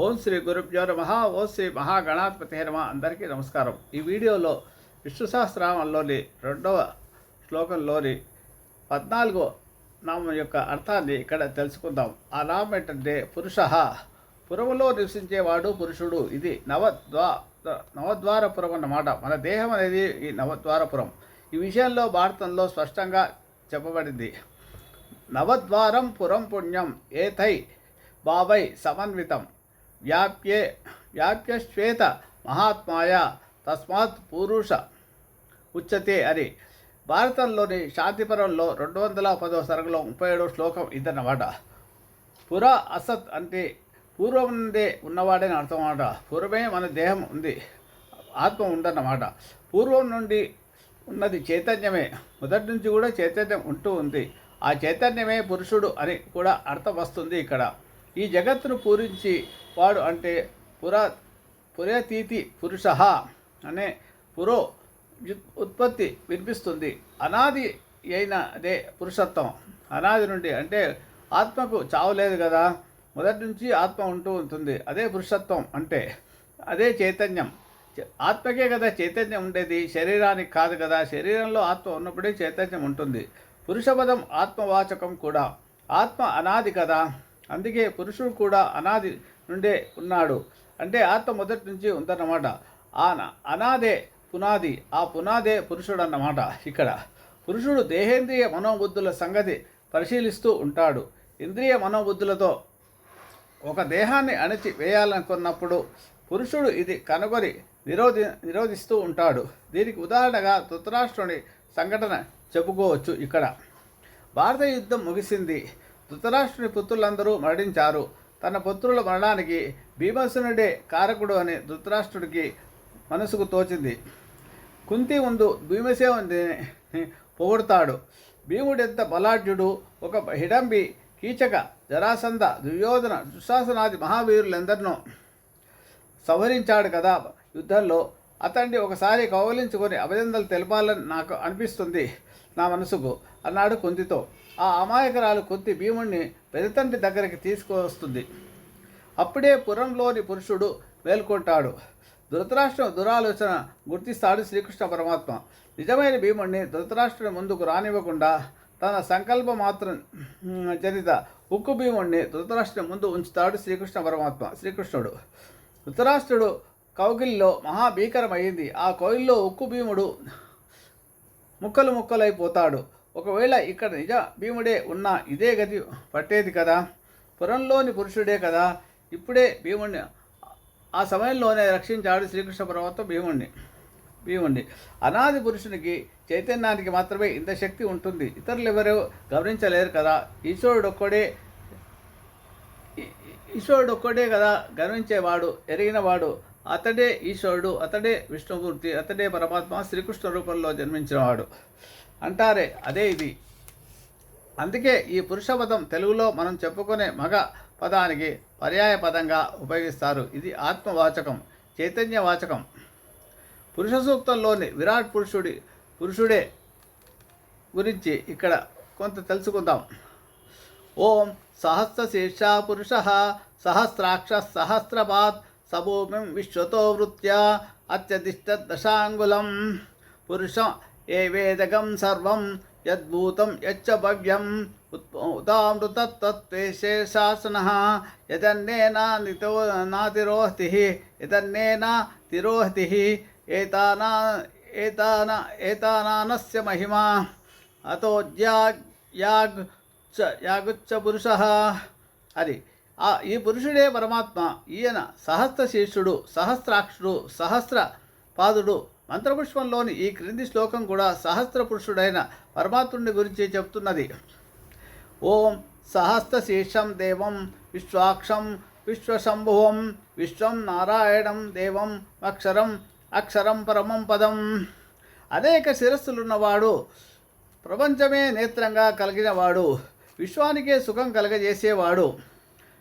ఓం శ్రీ గురుభ్యో నమ ఓం శ్రీ మహాగణాధిపతి నమ. అందరికీ నమస్కారం. ఈ వీడియోలో విష్ణు సహస్రామంలోని రెండవ శ్లోకంలోని పద్నాలుగో నామం యొక్క అర్థాన్ని ఇక్కడ తెలుసుకుందాం. ఆ నామం ఏంటంటే పురుష. పురములో నివసించేవాడు పురుషుడు. ఇది నవద్వా నవద్వారపురం అన్నమాట. మన దేహం అనేది ఈ నవద్వారపురం. ఈ విషయంలో భారతంలో స్పష్టంగా చెప్పబడింది. నవద్వారం పురం పుణ్యం ఏథై బాబై సమన్వితం. వ్యాప్యే వ్యాప్యశ్వేత మహాత్మాయ తస్మాత్ పురుష ఉచ్యతే అని. భారతంలోని శాంతిపురంలో రెండు వందల పదో సరగులో ముప్పై ఏడో శ్లోకం ఇదన్నమాట పుర అసత్ అంటే పూర్వం నుండే ఉన్నవాడని అర్థం అన్నమాట పూర్వమే మన దేహం ఉంది ఆత్మ ఉందన్నమాట. పూర్వం నుండి ఉన్నది చైతన్యమే మొదటి నుంచి కూడా చైతన్యం ఉంటూ ఉంది. ఆ చైతన్యమే పురుషుడు అని కూడా అర్థం వస్తుంది ఇక్కడ. ఈ జగత్తును పూరించి వాడు అంటే పురా పురేతీతి పురుష అనే పురో ఉత్పత్తి వినిపిస్తుంది. అనాది అయిన అదే పురుషత్వం. అనాది నుండి అంటే ఆత్మకు చావు లేదు కదా. మొదటి నుంచి ఆత్మ ఉంటూ ఉంటుంది. అదే పురుషత్వం అంటే అదే చైతన్యం. ఆత్మకే కదా చైతన్యం ఉండేది. శరీరానికి కాదు కదా. శరీరంలో ఆత్మ ఉన్నప్పుడే చైతన్యం ఉంటుంది. పురుషపదం ఆత్మవాచకం కూడా. ఆత్మ అనాది కదా. అందుకే పురుషుడు కూడా అనాది నుండే ఉన్నాడు. అంటే ఆత్మ మొదటి నుంచి ఉందన్నమాట. ఆ అనాదే పునాది ఆ పునాదే పురుషుడు అన్నమాట ఇక్కడ. పురుషుడు దేహేంద్రియ మనోబుద్ధుల సంగతి పరిశీలిస్తూ ఉంటాడు. ఇంద్రియ మనోబుద్ధులతో ఒక దేహాన్ని అణచి వేయాలనుకున్నప్పుడు పురుషుడు ఇది కనుగొని నిరోధి నిరోధిస్తూ ఉంటాడు. దీనికి ఉదాహరణగా ధృతరాష్ట్రుని సంఘటన చెప్పుకోవచ్చు ఇక్కడ. భారత యుద్ధం ముగిసింది. ధృతరాష్ట్రుని పుత్రులందరూ మరణించారు. తన పుత్రుల మరణానికి భీమసునుడే కారకుడు అని ధృతరాష్ట్రుడికి మనసుకు తోచింది. కుంతి ముందు భీమసేవుని పొగుడుతాడు. భీముడెంత బలాఢ్యుడు ఒక హిడంబి కీచక జరాసంధ దుర్యోధన దుశ్శాసనాది మహావీరులందరినో సంహరించాడు కదా యుద్ధంలో. అతన్ని ఒకసారి కౌగిలించుకొని అభినందనలు తెలపాలని నాకు అనిపిస్తుంది. నా మనసుకు అన్నాడు కుంతితో. ఆ అమాయకురాలు కుంతి భీముణ్ణి పెదతండ్రి దగ్గరికి తీసుకువస్తుంది. అప్పుడే పురంలోని పురుషుడు మేల్కొంటాడు. ధృతరాష్ట్రం దురాలోచన గుర్తిస్తాడు శ్రీకృష్ణ పరమాత్మ. నిజమైన భీముణ్ణి ధృతరాష్ట్రుని ముందుకు రానివ్వకుండా తన సంకల్ప మాత్రం చరిత ఉక్కు భీముణ్ణి ధృతరాష్ట్రుని ముందు ఉంచుతాడు శ్రీకృష్ణ పరమాత్మ శ్రీకృష్ణుడు. ధృతరాష్ట్రుడు కౌగిల్లో మహాభీకరమైంది ఆ కోయిల్లో ఉక్కు భీముడు ముక్కలు ముక్కలైపోతాడు. ఒకవేళ ఇక్కడ నిజ భీముడే ఉన్న ఇదే గతి పట్టేది కదా? పురంలోని పురుషుడే కదా? ఇప్పుడే భీముణ్ణి ఆ సమయంలోనే రక్షించాడు శ్రీకృష్ణ పర్వతం భీముణ్ణి భీముణ్ణి. అనాది పురుషునికి చైతన్యానికి మాత్రమే ఇంత శక్తి ఉంటుంది. ఇతరులు ఎవరు గమనించలేరు కదా? ఈశ్వరుడు ఒక్కడే ఈశ్వరుడు ఒక్కడే కదా గమనించేవాడు ఎరిగినవాడు. అతడే ఈశ్వరుడు అతడే విష్ణుమూర్తి అతడే పరమాత్మ శ్రీకృష్ణ రూపంలో జన్మించినవాడు. అంటారే అదే ఇది. అందుకే ఈ పురుష పదం తెలుగులో మనం చెప్పుకునే మగ పదానికి పర్యాయ పదంగా ఉపయోగిస్తారు. ఇది ఆత్మవాచకం చైతన్యవాచకం. పురుష సూక్తంలోని విరాట్ పురుషుడి పురుషుడే గురించి ఇక్కడ కొంత తెలుసుకుందాం. ఓం సహస్రశీర్ష పురుష సహస్రాక్ష సహస్రపాత్ సభూమిం విశ్వతో వృత్యా అత్యధిష్ట దశాంగులం పురుషం ఏ వేదకం సర్వం యద్భూతం యచ్చ భవ్యం. ఉదామృతత్వే శాసన యదన్నేనా నితో నాతిరోహతి. యదన్నేనా తిరోహతి. ఏతానా ఏతాన ఏతానానస్య మహిమా. అతో యాగ్ చ యాగుచ్చ పురుష. అది ఈ పురుషుడే పరమాత్మ ఈయన సహస్ర శీర్షుడు సహస్రాక్షుడు సహస్ర పాదుడు మంత్రపుష్పంలోని ఈ క్రింది శ్లోకం కూడా సహస్ర పురుషుడైన పరమాత్ముడి గురించి చెప్తున్నది. ఓం సహస్ర శీర్షం దేవం విశ్వాక్షం విశ్వశంభువం విశ్వం నారాయణం దేవం అక్షరం అక్షరం పరమం పదం. అనేక శిరస్సులున్నవాడు ప్రపంచమే నేత్రంగా కలిగినవాడు విశ్వానికే సుఖం కలగజేసేవాడు.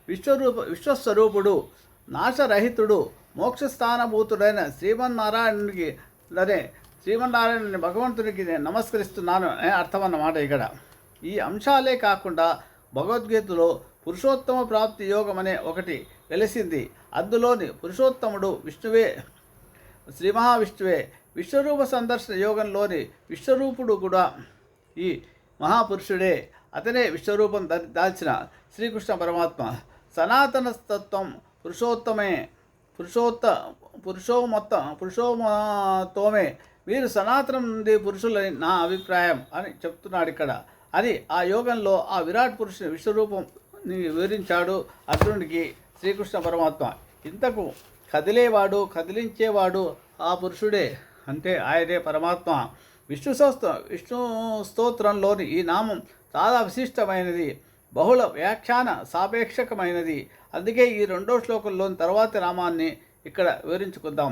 విశ్వరూప విశ్వస్వరూపుడు నాశరహితుడు మోక్షస్థానభూతుడైన శ్రీమన్నారాయణుడికి అదే శ్రీమన్నారాయణుని భగవంతునికి నేను నమస్కరిస్తున్నాను అనే అర్థం అన్నమాట ఇక్కడ. ఈ అంశాలే కాకుండా భగవద్గీతలో పురుషోత్తమ ప్రాప్తి యోగం అనే ఒకటి తెలిసింది అందులోని పురుషోత్తముడు విష్ణువే శ్రీ మహావిష్ణువే విశ్వరూప సందర్శన యోగంలోని విశ్వరూపుడు కూడా ఈ మహాపురుషుడే. అతనే విశ్వరూపం దా దాల్చిన శ్రీకృష్ణ పరమాత్మ. సనాతన తత్వం పురుషోత్తమే. పురుషోత్త పురుషోమొత్త పురుషోమతోమే వీరు సనాతనం నుండి పురుషులని నా అభిప్రాయం అని చెప్తున్నాడు ఇక్కడ అని ఆ యోగంలో ఆ విరాట్ పురుషుని విశ్వరూపం వివరించాడు అర్జునుడికి శ్రీకృష్ణ పరమాత్మ. ఇంతకు కదిలేవాడు కదిలించేవాడు ఆ పురుషుడే. అంటే ఆయనే పరమాత్మ. విష్ణు సోస్త విష్ణు స్తోత్రంలోని ఈ నామం చాలా విశిష్టమైనది బహుళ వ్యాఖ్యాన సాపేక్షకమైనది. అందుకే ఈ రెండో శ్లోకంలోని తర్వాతి నామాన్ని ఇక్కడ వివరించుకుందాం.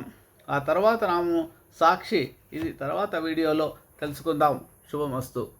ఆ తర్వాత నామం సాక్షి. ఇది తర్వాత వీడియోలో తెలుసుకుందాం. శుభమస్తు.